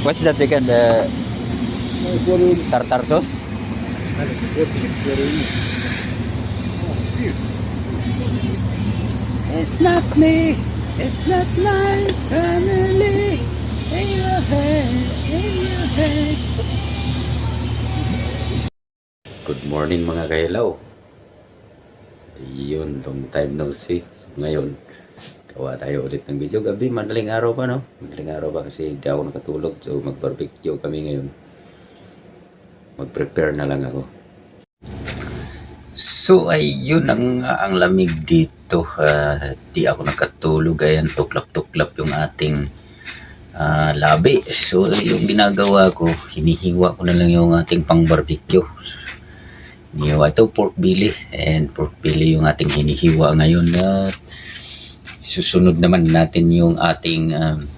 What's that chicken? The tartar sauce? It's not me. It's not my family. In your head, in your head. Good morning mga kailaw. Yun, long time no see. So, ngayon, gawa tayo ulit ng video. Gabi, madaling araw pa, no? Madaling araw pa kasi hindi ako nakatulog. So, mag-barbecue kami ngayon. Mag-prepare na lang ako. So, ayun ang, ang lamig dito. Ah, di ako nakatulog. Ayan, tuklap-tuklap yung ating ah, labi. So, yung ginagawa ko, hinihiwa ko na lang yung ating pang-barbecue. Hinihiwa ito, pork belly. And pork belly yung ating hinihiwa ngayon. At susunod naman natin yung ating um,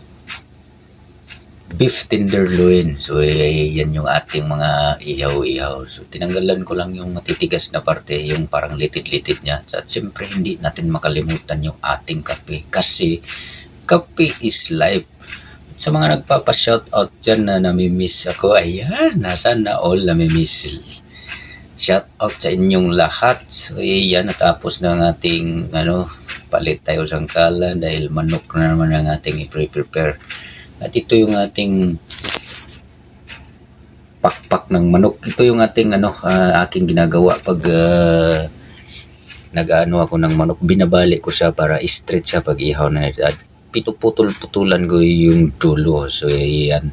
beef tenderloin. So, eh, yan yung ating mga ihaw-ihaw. So, tinanggalan ko lang yung matitigas na parte, yung parang litid-litid niya. At siyempre, hindi natin makalimutan yung ating kape. Kasi, kape is life. At sa mga nagpapa-shoutout dyan na namimiss ako, ayan, nasaan na all namimiss. Shoutout sa inyong lahat. So, iyan, natapos na ang ating, ano, palit tayo sangkala dahil manok na naman ang ating i-prepare. At ito yung ating pakpak ng manok. Ito yung ating ano ah, aking ginagawa pag uh, nag-ano ako ng manok, binabali ko siya para straight siya pag ihaw na at pinuputol-putulan ko yung dulo. So yan.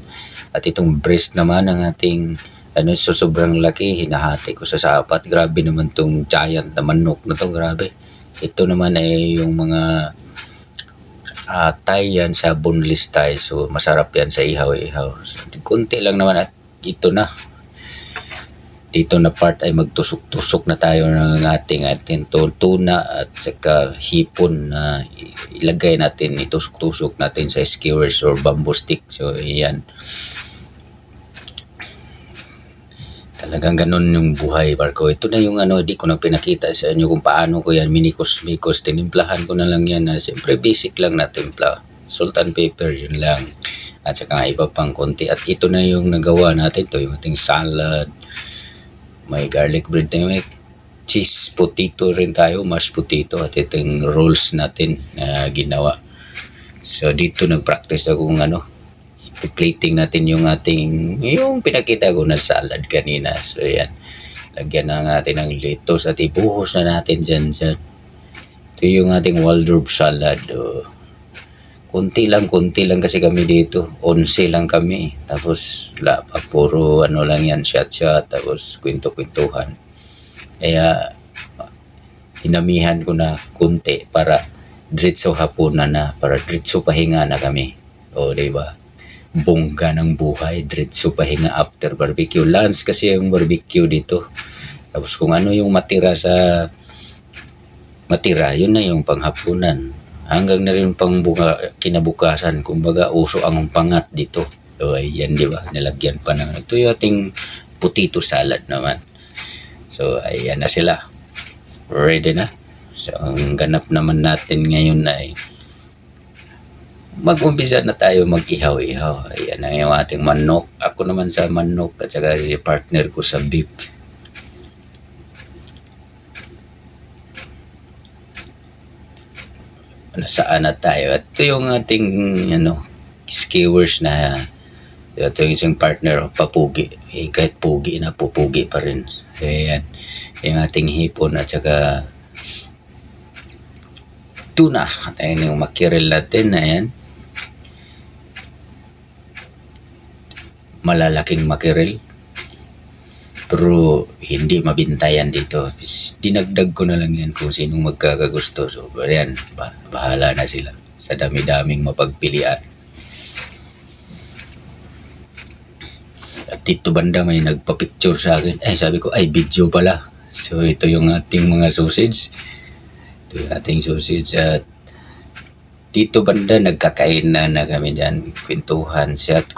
At itong breast naman ng ating ano so sobrang laki hinahati ko sa sapat grabe naman tong giant na manok na to grabe ito naman ay yung mga uh, Thai yan sa boneless Thai. So, masarap yan sa ihaw-ihaw. So, kunti lang naman at ito na. Dito na part ay magtusok-tusok na tayo ng ating ating tu- tuna at saka hipon na ilagay natin, itusok-tusok natin sa skewers or bamboo stick. So, yan. Talagang ganun yung buhay, Marco. Ito na yung ano, di ko na pinakita sa inyo kung paano ko yan minikos-mikos. Tinimplahan ko na lang yan na siyempre basic lang na timpla. Salt and pepper, yun lang. At saka iba pang konti. At ito na yung nagawa natin. Ito yung ating salad. May garlic bread tayo. May cheese potato rin tayo. Mashed potato. At ito yung rolls natin na ginawa. So dito nag-practice ako kung ano, plating natin yung ating, yung pinakita ko na salad kanina. So, yan. Lagyan na natin ng lettuce at ibuhos na natin dyan. dyan. Ito yung ating Waldorf salad. Oh. Kunti lang, kunti lang kasi kami dito. Onse lang kami. Tapos, wala pa, puro ano lang yan, shot-shot. Tapos, kwento-kwentuhan. Kaya, hinamihan ko na kunti para diretso hapunan na, para diretso pahinga na kami. O, di ba? Bongga ng buhay, diretso pahinga after barbecue. Lunch kasi yung barbecue dito. Tapos kung ano yung matira sa matira, yun na yung panghapunan. Hanggang na rin pang bunga, kinabukasan, kumbaga uso ang pangat dito. So, ayan, di ba? Nilagyan pa ng, ito yung ating potato salad naman. So, ayan na sila. Ready na. So, ang ganap naman natin ngayon ay mag-umpisa na tayo mag-ihaw-ihaw. Ayan na yung ating manok. Ako naman sa manok at saka si partner ko sa beef. Nasaan na tayo? Ito yung ating ano, skewers na ito yung isang partner, papugi. Eh, kahit pugi na, pupugi pa rin. Ayan. Yung ating hipon at saka tuna. Ayan yung makirel natin. Ayan. Malalaking makirel. Pero hindi mabintayan dito. Dinagdag ko na lang yan kung sinong magkakagusto. So, yan, ba- bahala na sila sa dami-daming mapagpilian. At dito banda may nagpa-picture sa akin. Eh, sabi ko, ay, video pala. So, ito yung ating mga sausage. Ito yung ating sausage at dito banda nagkakain na na kami dyan. Kwentuhan siya at